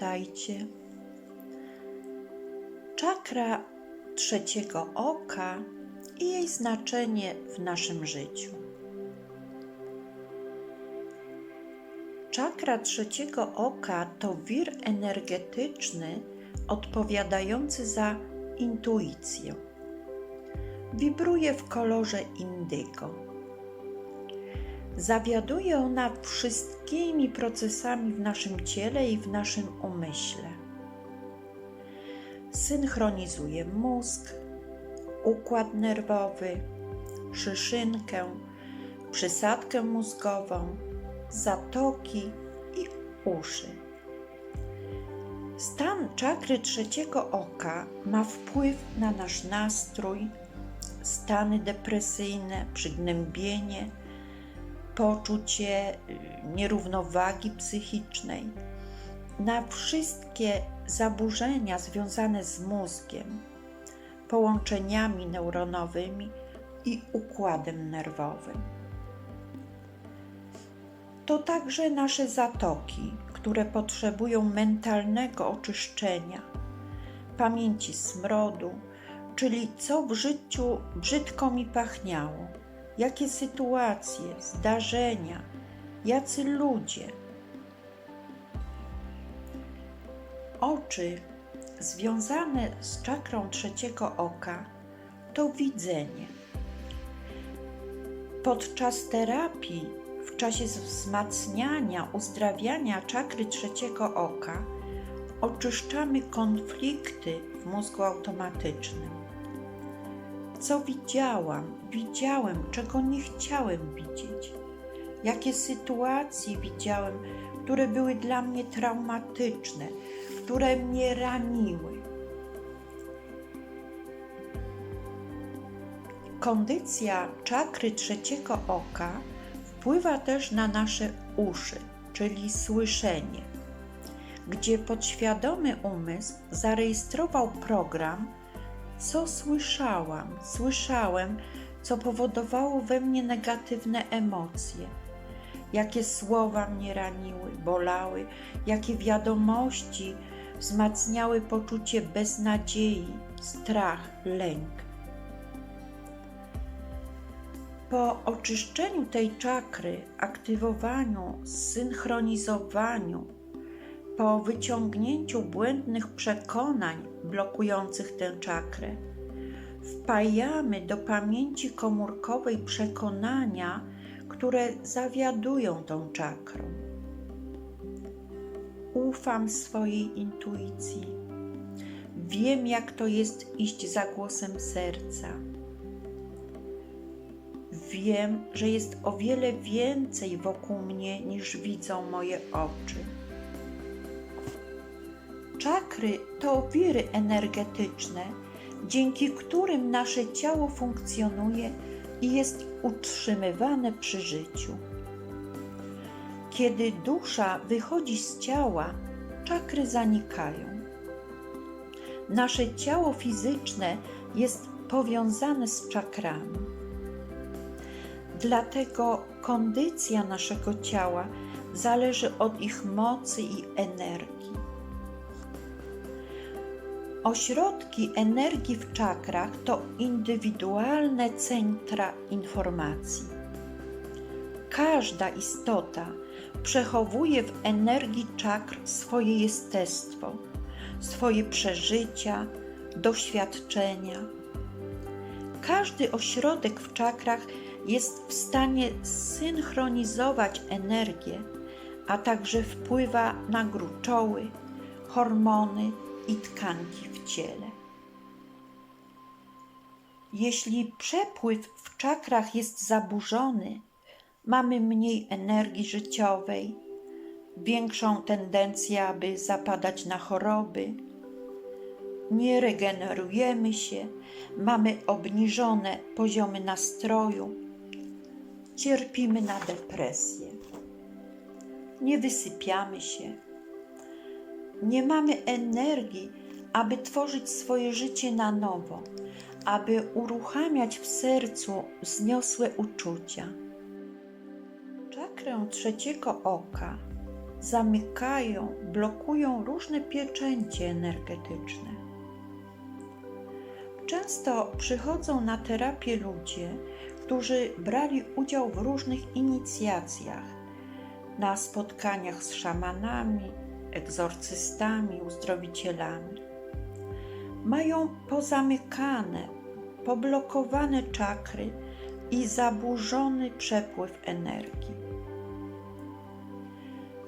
Witajcie. Czakra trzeciego oka i jej znaczenie w naszym życiu. Czakra trzeciego oka to wir energetyczny odpowiadający za intuicję. Wibruje w kolorze indygo. Zawiaduje ona wszystkimi procesami w naszym ciele i w naszym umyśle. Synchronizuje mózg, układ nerwowy, szyszynkę, przysadkę mózgową, zatoki i uszy. Stan czakry trzeciego oka ma wpływ na nasz nastrój, stany depresyjne, przygnębienie, poczucie y, nierównowagi psychicznej, na wszystkie zaburzenia związane z mózgiem, połączeniami neuronowymi i układem nerwowym. To także nasze zatoki, które potrzebują mentalnego oczyszczenia, pamięci smrodu, czyli co w życiu brzydko mi pachniało, jakie sytuacje, zdarzenia, jacy ludzie. Oczy związane z czakrą trzeciego oka to widzenie. Podczas terapii, w czasie wzmacniania, uzdrawiania czakry trzeciego oka, oczyszczamy konflikty w mózgu automatycznym. Co widziałam, widziałem, czego nie chciałem widzieć, jakie sytuacje widziałem, które były dla mnie traumatyczne, które mnie raniły. Kondycja czakry trzeciego oka wpływa też na nasze uszy, czyli słyszenie, gdzie podświadomy umysł zarejestrował program, co słyszałam, słyszałem, co powodowało we mnie negatywne emocje. Jakie słowa mnie raniły, bolały, jakie wiadomości wzmacniały poczucie beznadziei, strach, lęk. Po oczyszczeniu tej czakry, aktywowaniu, zsynchronizowaniu, po wyciągnięciu błędnych przekonań blokujących tę czakrę, wpajamy do pamięci komórkowej przekonania, które zawiadują tą czakrą. Ufam swojej intuicji. Wiem, jak to jest iść za głosem serca. Wiem, że jest o wiele więcej wokół mnie niż widzą moje oczy. Czakry to wiry energetyczne, dzięki którym nasze ciało funkcjonuje i jest utrzymywane przy życiu. Kiedy dusza wychodzi z ciała, czakry zanikają. Nasze ciało fizyczne jest powiązane z czakrami. Dlatego kondycja naszego ciała zależy od ich mocy i energii. Ośrodki energii w czakrach to indywidualne centra informacji. Każda istota przechowuje w energii czakr swoje jestestwo, swoje przeżycia, doświadczenia. Każdy ośrodek w czakrach jest w stanie synchronizować energię, a także wpływa na gruczoły, hormony i tkanki w ciele. Jeśli przepływ w czakrach jest zaburzony, mamy mniej energii życiowej, większą tendencję, aby zapadać na choroby, nie regenerujemy się, mamy obniżone poziomy nastroju, cierpimy na depresję, nie wysypiamy się, nie mamy energii, aby tworzyć swoje życie na nowo, aby uruchamiać w sercu wzniosłe uczucia. Czakrę trzeciego oka zamykają, blokują różne pieczęcie energetyczne. Często przychodzą na terapię ludzie, którzy brali udział w różnych inicjacjach, na spotkaniach z szamanami, egzorcystami, uzdrowicielami. Mają pozamykane, poblokowane czakry i zaburzony przepływ energii.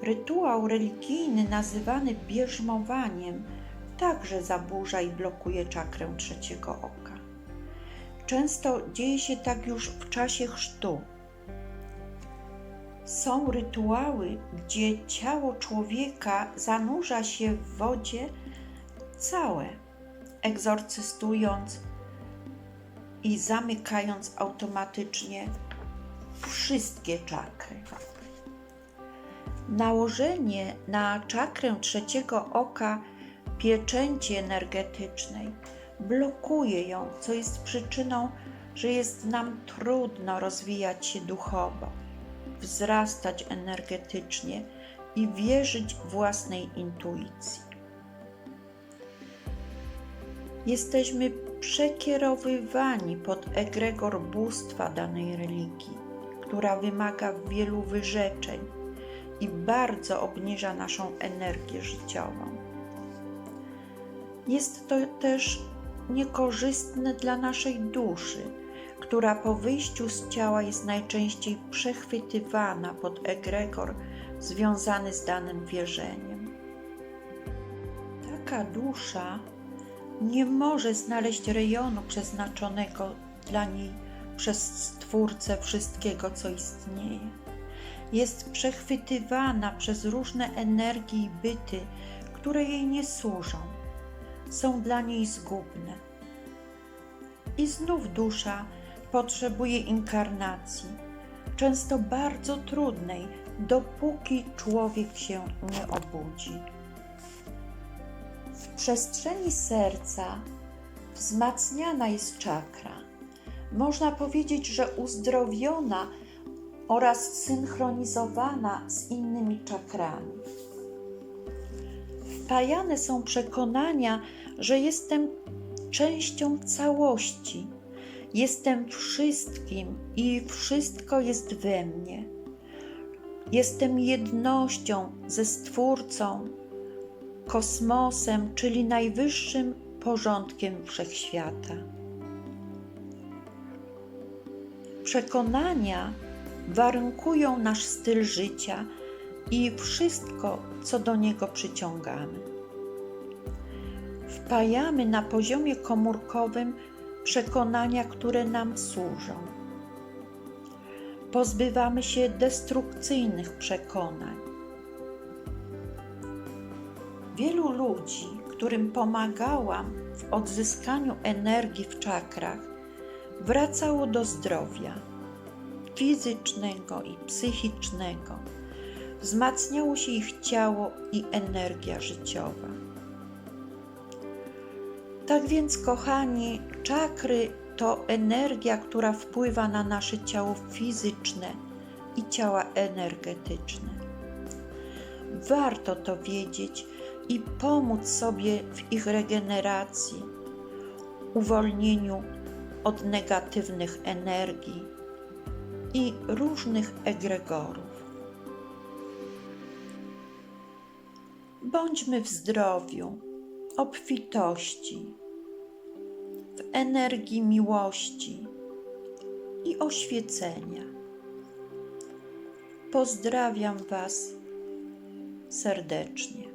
Rytuał religijny nazywany bierzmowaniem także zaburza i blokuje czakrę trzeciego oka. Często dzieje się tak już w czasie chrztu. Są rytuały, gdzie ciało człowieka zanurza się w wodzie całe, egzorcystując i zamykając automatycznie wszystkie czakry. Nałożenie na czakrę trzeciego oka pieczęci energetycznej blokuje ją, co jest przyczyną, że jest nam trudno rozwijać się duchowo, wzrastać energetycznie i wierzyć własnej intuicji. Jesteśmy przekierowywani pod egregor bóstwa danej religii, która wymaga wielu wyrzeczeń i bardzo obniża naszą energię życiową. Jest to też niekorzystne dla naszej duszy, która po wyjściu z ciała jest najczęściej przechwytywana pod egregor związany z danym wierzeniem. Taka dusza nie może znaleźć rejonu przeznaczonego dla niej przez Stwórcę wszystkiego, co istnieje. Jest przechwytywana przez różne energie i byty, które jej nie służą, są dla niej zgubne. I znów dusza potrzebuje inkarnacji, często bardzo trudnej, dopóki człowiek się nie obudzi. W przestrzeni serca wzmacniana jest czakra. Można powiedzieć, że uzdrowiona oraz synchronizowana z innymi czakrami. Wpajane są przekonania, że jestem częścią całości, jestem wszystkim i wszystko jest we mnie. Jestem jednością ze Stwórcą, kosmosem, czyli najwyższym porządkiem wszechświata. Przekonania warunkują nasz styl życia i wszystko, co do niego przyciągamy. Wpajamy na poziomie komórkowym przekonania, które nam służą. Pozbywamy się destrukcyjnych przekonań. Wielu ludzi, którym pomagałam w odzyskaniu energii w czakrach, wracało do zdrowia fizycznego i psychicznego. Wzmacniało się ich ciało i energia życiowa. Tak więc, kochani, czakry to energia, która wpływa na nasze ciało fizyczne i ciała energetyczne. Warto to wiedzieć i pomóc sobie w ich regeneracji, uwolnieniu od negatywnych energii i różnych egregorów. Bądźmy w zdrowiu, obfitości, w energii miłości i oświecenia. Pozdrawiam Was serdecznie.